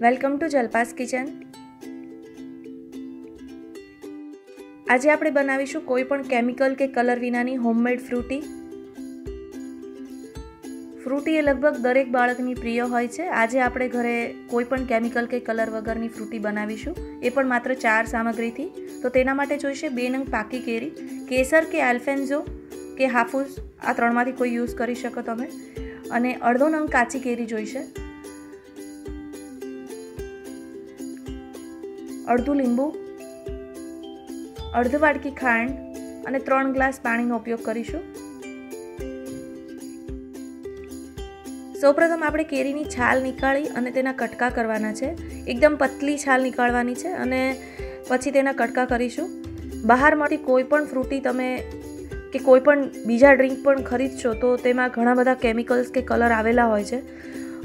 Welcome to Jalpa's kitchen. આજે આપણે બનાવીશું કોઈ પણ કેમિકલ કે કલર વિનાની હોમમેડ ફ્રૂટી. ફ્રૂટી એ લગભગ દરેક બાળકની પ્રિય હોય છે. આજે આપણે ઘરે કોઈ પણ કેમિકલ કે કલર વગરની ફ્રૂટી બનાવીશું. એ પણ માત્ર ચાર સામગ્રીથી. તો તેના માટે જોઈશે બે નંગ પાકી કેરી, કેસર કે આલ્ફેન્ઝો કે હાફૂસ. આ ત્રણમાંથી કોઈ યુઝ કરી શકો તમે. અને અડધો નંગ કાચી કેરી જોઈશે. અડધું લીંબુ, અડધ વાટકી ખાંડ અને ત્રણ ગ્લાસ પાણીનો ઉપયોગ કરીશું. સૌપ્રથમ આપણે કેરીની છાલ નીકાળી અને તેના કટકા કરવાના છે. એકદમ પતલી છાલ નીકાળવાની છે અને પછી તેના કટકા કરીશું. બહારમાંથી કોઈ પણ ફ્રૂટી તમે કે કોઈ પણ બીજા ડ્રિંક પણ ખરીદશો તો તેમાં ઘણા બધા કેમિકલ્સ કે કલર આવેલા હોય છે.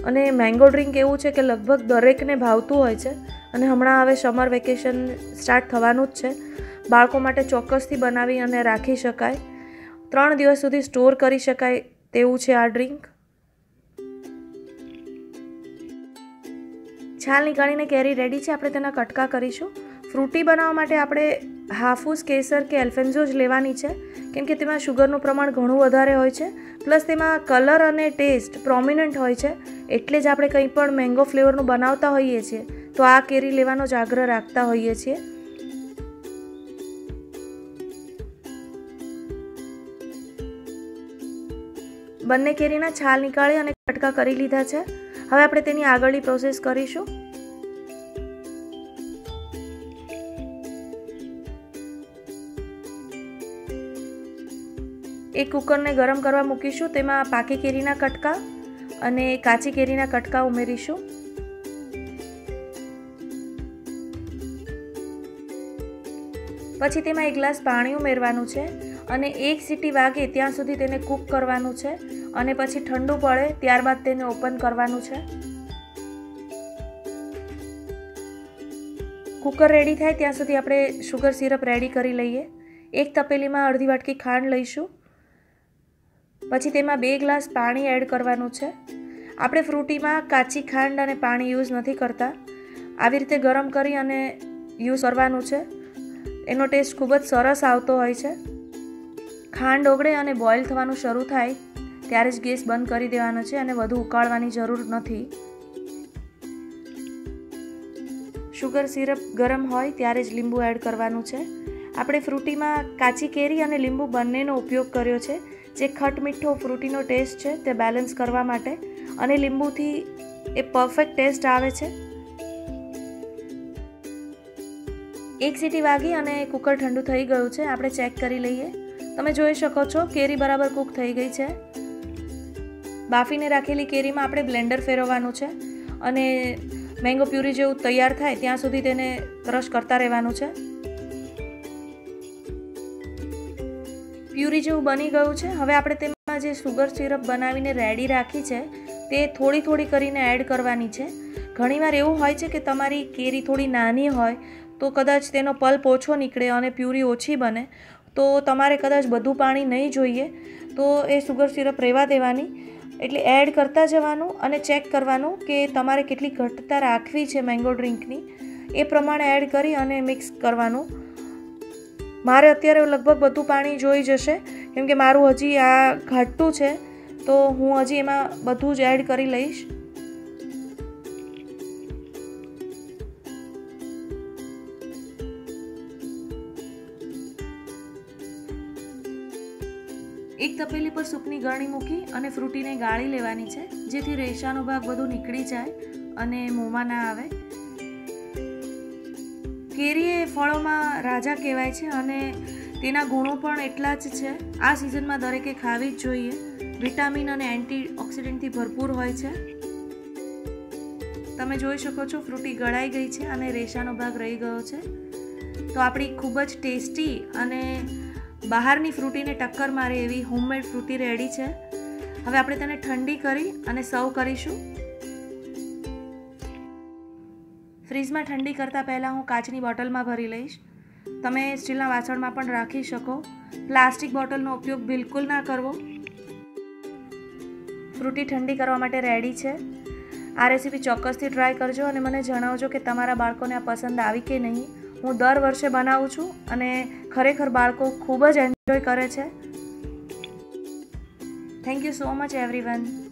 અને મેંગો ડ્રિંક એવું છે કે લગભગ દરેકને ભાવતું હોય છે. અને હમણાં હવે સમર વેકેશન સ્ટાર્ટ થવાનું જ છે. બાળકો માટે ચોક્કસથી બનાવી અને રાખી શકાય. ત્રણ દિવસ સુધી સ્ટોર કરી શકાય તેવું છે આ ડ્રિંક છાલ નીકાળીને કેરી રેડી છે, આપણે તેના કટકા કરીશું. ફ્રૂટી બનાવવા માટે આપણે હાફૂસ, કેસર કે એલ્ફેન્ઝો જ લેવાની છે, કેમ કે તેમાં શુગરનું પ્રમાણ ઘણું વધારે હોય છે. પ્લસ તેમાં કલર અને ટેસ્ટ પ્રોમિનન્ટ હોય છે, એટલે જ આપણે કંઈ પણ મેંગો ફ્લેવરનું બનાવતા હોઈએ છીએ. તો આ કેરી લેવાનો જ આગ્રહ રાખતા હોઈએ છીએ. બંને કેરીના છાલ નીકાળી અને કટકા કરી લીધા છે. હવે આપણે તેની આગળની પ્રોસેસ કરીશું. એ કુકરને ગરમ કરવા મૂકીશું, તેમાં પાકી કેરીના કટકા અને કાચી કેરીના કટકા ઉમેરીશું. પછી તેમાં એક ગ્લાસ પાણી ઉમેરવાનું છે અને એક સીટી વાગે ત્યાં સુધી તેને કૂક કરવાનું છે અને પછી ઠંડુ પડે ત્યારબાદ તેને ઓપન કરવાનું છે. કુકર રેડી થાય ત્યાં સુધી આપણે શુગર સિરપ રેડી કરી લઈએ. એક તપેલીમાં અડધી વાટકી ખાંડ લઈશું. પછી તેમાં બે ગ્લાસ પાણી એડ કરવાનું છે. આપણે ફ્રૂટીમાં કાચી ખાંડ અને પાણી યુઝ નથી કરતા. આવી રીતે ગરમ કરી અને યુઝ કરવાનું છે. એનો ટેસ્ટ ખૂબ જ સરસ આવતો હોય છે. ખાંડ ઓગળે અને બોઇલ થવાનું શરૂ થાય, ત્યારે જ ગેસ બંધ કરી દેવાનો છે અને વધુ ઉકાળવાની જરૂર નથી. શુગર સિરપ ગરમ હોય ત્યારે જ લીંબુ એડ કરવાનું છે. આપણે ફ્રૂટીમાં કાચી કેરી અને લીંબુ બંનેનો ઉપયોગ કર્યો છે, જે ખટ મીઠો ફ્રૂટીનો ટેસ્ટ છે તે બેલેન્સ કરવા માટે. અને લીંબુથી એ પરફેક્ટ ટેસ્ટ આવે છે. એક સીટી વાગી અને કુકર ઠંડુ થઈ ગયું છે. આપણે ચેક કરી લઈએ. તમે જોઈ શકો છો, કેરી બરાબર કૂક થઈ ગઈ છે. બાફીને રાખેલી કેરીમાં આપણે બ્લેન્ડર ફેરવવાનું છે અને મેંગો પ્યુરી જેવું તૈયાર થાય ત્યાં સુધી તેને ક્રશ કરતા રહેવાનું છે. પ્યુરી જેવું બની ગયું છે. હવે આપણે તેમાં જે સુગર સિરપ બનાવીને રેડી રાખી છે, તે થોડી થોડી કરીને એડ કરવાની છે. ઘણીવાર એવું હોય છે કે તમારી કેરી થોડી નાની હોય તો કદાચ તેનો પલ્પ ઓછો નીકળે અને પ્યુરી ઓછી બને, તો તમારે કદાચ બધું પાણી નહીં જોઈએ. તો એ સુગર સિરપ રહેવા દેવાની. એટલે એડ કરતા જવાનું અને ચેક કરવાનું કે તમારે કેટલી ઘટતા રાખવી છે મેંગો ડ્રિંકની એ પ્રમાણે એડ કરી અને મિક્સ કરવાનું. મારે અત્યારે લગભગ બધું પાણી જોઈ જશે. કેમ કે મારું હજી આ ઘાટું છે, તો હું હજી એમાં બધું જ એડ કરી લઈશ. એક તપેલી પર સૂપની ગરણી મૂકી અને ફ્રૂટીને ગાળી લેવાની છે, જેથી રેશાનો ભાગ બધું નીકળી જાય અને મોંમાં ના આવે. કેરી એ ફળોમાં રાજા કહેવાય છે અને તેના ગુણો પણ એટલા જ છે. આ સિઝનમાં દરેકે ખાવી જ જોઈએ. વિટામિન અને એન્ટી ઓક્સિડન્ટથી ભરપૂર હોય છે. તમે જોઈ શકો છો ફ્રૂટી ગળાઈ ગઈ છે અને રેશાનો ભાગ રહી ગયો છે. તો આપણી ખૂબ જ ટેસ્ટી અને બહારની ફ્રૂટીને ટક્કર મારે એવી હોમમેડ ફ્રૂટી રેડી છે. હવે આપણે તેને ઠંડી કરી અને સર્વ કરીશું. ફ્રીજમાં ઠંડી કરતાં પહેલાં હું કાચની બોટલમાં ભરી લઈશ. તમે સ્ટીલના વાસણમાં પણ રાખી શકો. પ્લાસ્ટિક બોટલનો ઉપયોગ બિલકુલ ના કરવો. ફ્રૂટી ઠંડી કરવા માટે રેડી છે. આ રેસીપી ચોક્કસથી ટ્રાય કરજો અને મને જણાવજો કે તમારા બાળકોને આ પસંદ આવી કે નહીં. હું દર વર્ષે બનાવું છું અને ખરેખર બાળકો ખૂબ જ એન્જોય કરે છે. Thank you so much everyone